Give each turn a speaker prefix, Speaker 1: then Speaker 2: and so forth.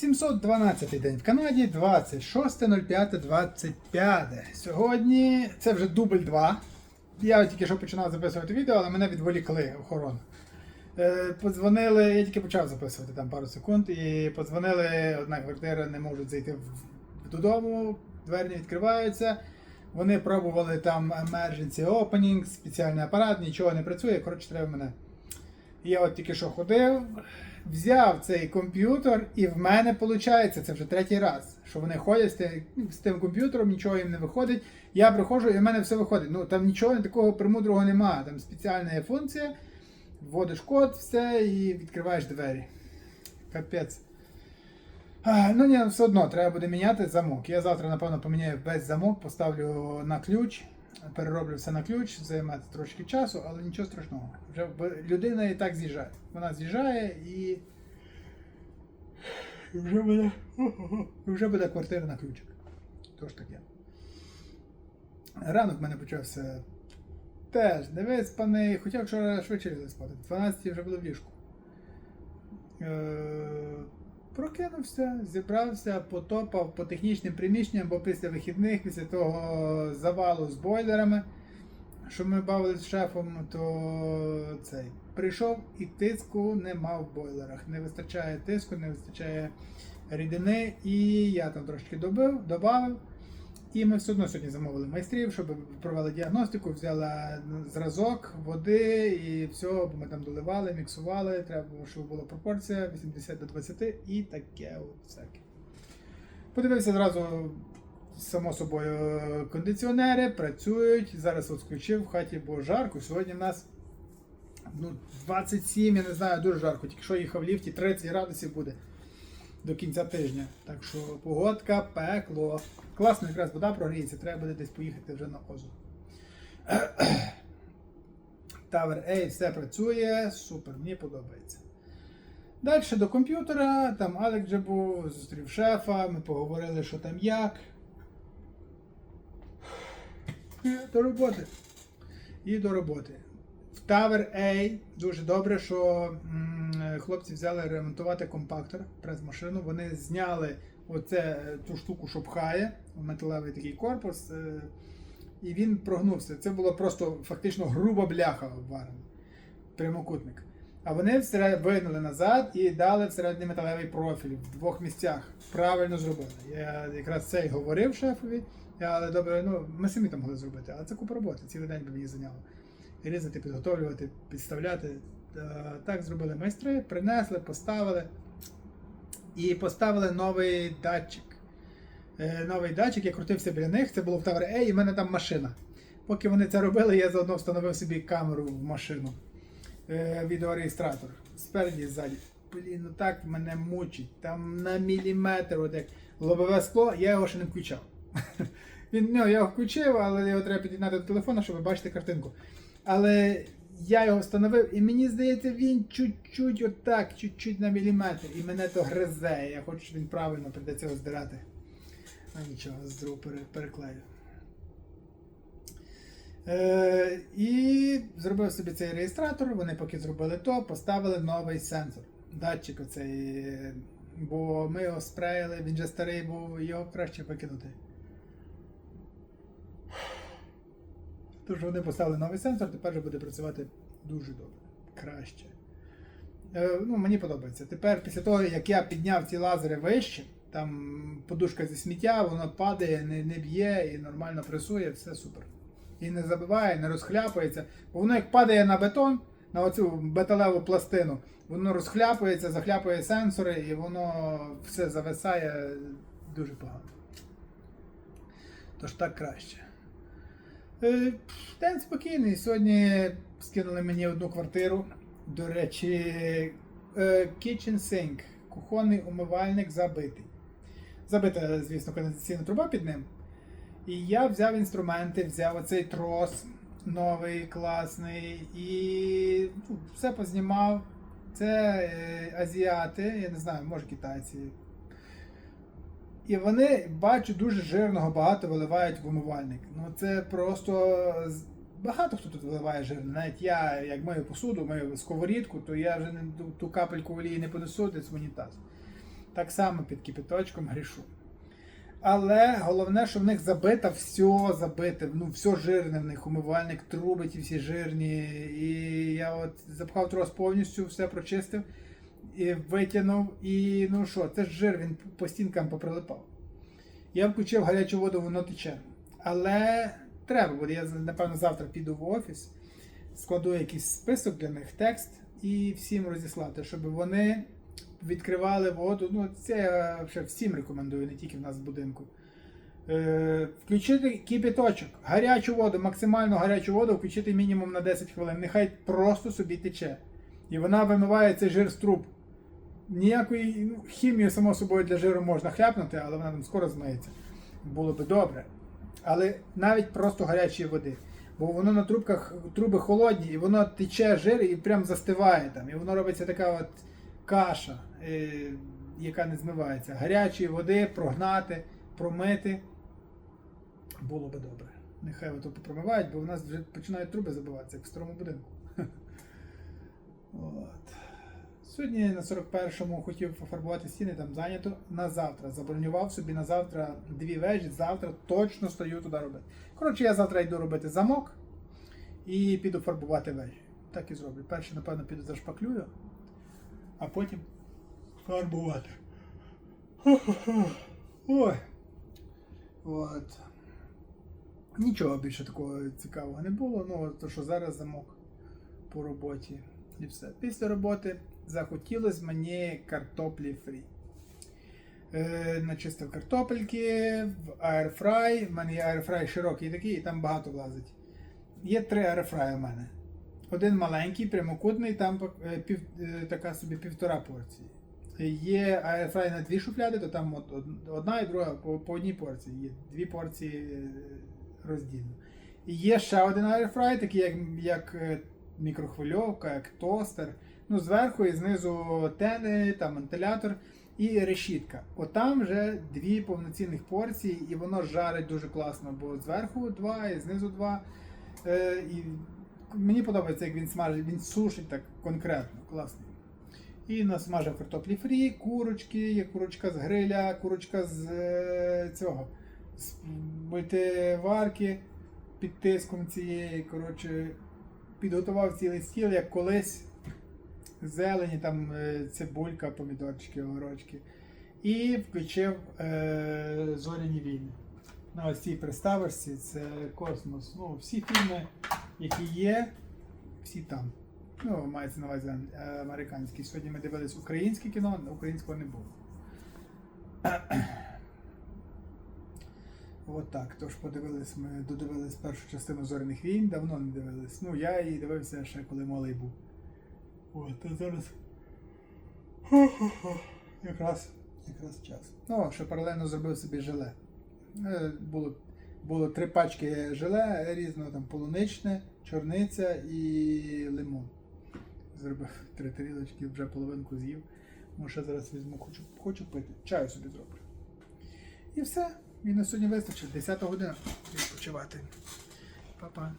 Speaker 1: 712 день в Канаді, 26.05.25. Сьогодні це вже дубль 2. Я тільки що починав записувати відео, але мене відволікли охорона. Е, Подзвонили, я тільки почав записувати там пару секунд, і подзвонили, одна квартира не можуть зайти додому, двері не відкриваються. Вони пробували там emergency opening, спеціальний апарат, нічого не працює, коротше, треба мене. Я от тільки що ходив, взяв цей комп'ютер, і в мене виходить, це вже третій раз, що вони ходять з тим, комп'ютером, нічого їм не виходить. Я приходжу і в мене все виходить. Ну там нічого такого премудрого немає. Там спеціальна є функція, вводиш код, все і відкриваєш двері. Капець. Ну ні, все одно треба буде міняти замок. Я завтра, напевно, поміняю весь замок, поставлю на ключ, перероблю все на ключ, займає трошки часу, але нічого страшного. Вже людина і так з'їжджає. Вона з'їжджає і. Вже буде, вже буде квартира на ключик. Тож таке. Ранок в мене почався теж невиспаний, хоча вчора швидше лягли спати. В 12 вже було в ліжку. Прокинувся, зібрався, потопав по технічним приміщенням, бо після вихідних, після того завалу з бойлерами, що ми бавили з шефом, то цей прийшов і тиску нема в бойлерах. Не вистачає тиску, не вистачає рідини, і я там трошки добив, додав. І ми все одно сьогодні замовили майстрів, щоб провели діагностику, взяли зразок води і все, бо ми там доливали, міксували. Треба було, щоб була пропорція 80 до 20 і таке от всяке. Подивився зразу, само собою, кондиціонери працюють. Зараз от включив в хаті, бо жарко. Сьогодні в нас ну, 27, я не знаю, дуже жарко. Тільки що їхав в ліфті, 30 градусів буде до кінця тижня. Так що погодка, пекло. Класно, якраз вода прогріється, треба буде десь поїхати вже на озеро. Tower A, все працює, супер, мені подобається. Далі до комп'ютера, там Алек вже був, зустрів шефа, ми поговорили, що там як. До роботи. І до роботи. В Tower A дуже добре, що хлопці взяли ремонтувати компактор, прес-машину. Вони зняли оце, е, цю штуку, що пхає, металевий такий корпус, е, і він прогнувся. Це було просто фактично груба бляха обварена, прямокутник. А вони всеред вигнали назад і дали всередині металевий профіль в двох місцях. Правильно зробили. Я якраз це й говорив шефові, але добре, ну ми самі там могли зробити, але це купа роботи, цілий день би мені зайняло. Різати, підготовлювати, підставляти. Е, Так зробили майстри, принесли, поставили. І поставили новий датчик. Е, Новий датчик, я крутився біля них, це було в Tower A, і в мене там машина. Поки вони це робили, я заодно встановив собі камеру в машину. Е, Відеореєстратор. Спереді і ззаді. Блін, ну так мене мучить. Там на міліметр, от як лобове скло, я його ще не включав. Він, ну, я його включив, але його треба під'єднати до телефона, щоб бачити картинку. Але я його встановив, і мені здається, він чуть-чуть отак, чуть-чуть на міліметр. І мене то гризе. Я хочу, щоб він правильно прийдеться його здирати. А нічого, з другу переклею. Е, і зробив собі цей реєстратор. Вони поки зробили то, поставили новий сенсор. Датчик оцей. е, Бо ми його спреїли, він же старий був, його краще викинути. Тож вони поставили новий сенсор, тепер вже буде працювати дуже добре. Краще. Е, ну, мені подобається. Тепер, після того, як я підняв ці лазери вище, там подушка зі сміття, воно падає, не, не б'є і нормально пресує, все супер. І не забиває, не розхляпається. Бо воно як падає на бетон, на оцю металеву пластину, воно розхляпується, захляпує сенсори, і воно все зависає дуже погано. Тож так краще. Е, День спокійний. Сьогодні скинули мені одну квартиру. До речі, е, kitchen sink, кухонний умивальник забитий. Забита, звісно, каналізаційна труба під ним. І я взяв інструменти, взяв оцей трос новий, класний, і ну, все познімав. Це е, азіати, я не знаю, може китайці. І вони, бачу, дуже жирного багато виливають в умивальник. Ну це просто багато хто тут виливає жирне. Навіть я, як мию посуду, мию сковорідку, то я вже не ту, капельку олії не понесу десь в унітаз. Так само під кипяточком грішу. Але головне, що в них забито все забите, ну все жирне в них, умивальник, труби ті всі жирні. І я от запхав трос повністю, все прочистив витягнув. І ну що, це ж жир, він по стінкам поприлипав. Я включив гарячу воду, воно тече. Але треба буде. Я напевно завтра піду в офіс, складу якийсь список для них, текст і всім розіслати, щоб вони відкривали воду. Ну, це я вже всім рекомендую, не тільки в нас в будинку. Е, включити кипяточок, гарячу воду, максимально гарячу воду, включити мінімум на 10 хвилин. Нехай просто собі тече. І вона вимиває цей жир з труб. Ніякої ну, хімії, само собою, для жиру можна хляпнути, але вона там скоро змиється. Було би добре. Але навіть просто гарячої води. Бо воно на трубках труби холодні, і воно тече жир і прям застиває там. І воно робиться така от каша, е, яка не змивається. Гарячої води прогнати, промити. Було би добре. Нехай ото попромивають, бо в нас вже починають труби забиватися, як в старому будинку. От. Сьогодні на 41-му хотів пофарбувати стіни, там зайнято на завтра. Забронював собі на завтра дві вежі, завтра точно стою туди робити. Коротше, я завтра йду робити замок і піду фарбувати вежі. Так і зроблю. Перше, напевно, піду зашпаклюю, а потім фарбувати. Ой. От. Нічого більше такого цікавого не було. Ну, то що зараз замок по роботі. І все. Після роботи захотілося мені картоплі фрі. Е, начистив картопельки в аерфрай. У мене є аерфрай широкий такий, і там багато влазить. Є три аерфраї у мене. Один маленький, прямокутний, там е, пів, е, така собі півтора порції. Є аерфрай на дві шуфляди, то там одна і друга по, одній порції. Є дві порції е, роздільно. І є ще один аерфрай, такий як, як мікрохвильовка, як тостер. Ну, зверху і знизу тени, там вентилятор і решітка. Отам вже дві повноцінних порції, і воно жарить дуже класно, бо зверху два і знизу два. Е, і мені подобається, як він смажить, він сушить так конкретно, класно. І насмажив картоплі фрі, курочки, є курочка з гриля, курочка з е, цього, з мультиварки під тиском цієї. Коротше, підготував цілий стіл, як колись. Зелені, там е, цибулька, помідорчики, огорочки. І включив е, зоряні війни. На ось цій приставочці це космос. Ну, всі фільми, які є, всі там. Ну, мається на увазі е, американські. Сьогодні ми дивились українське кіно, українського не було. От так. Тож подивились, ми додивились першу частину зоряних війн, давно не дивились. Ну, я її дивився ще коли малий був. От, а зараз. Якраз, якраз час. Ну, ще паралельно зробив собі желе. Е, Було, було три пачки желе різного, там полуничне, чорниця і лимон. Зробив три тарілочки, вже половинку з'їв. Може, зараз візьму, хочу, хочу пити. Чаю собі зроблю. І все. І на сьогодні вистачить. 10 година відпочивати. Па-па.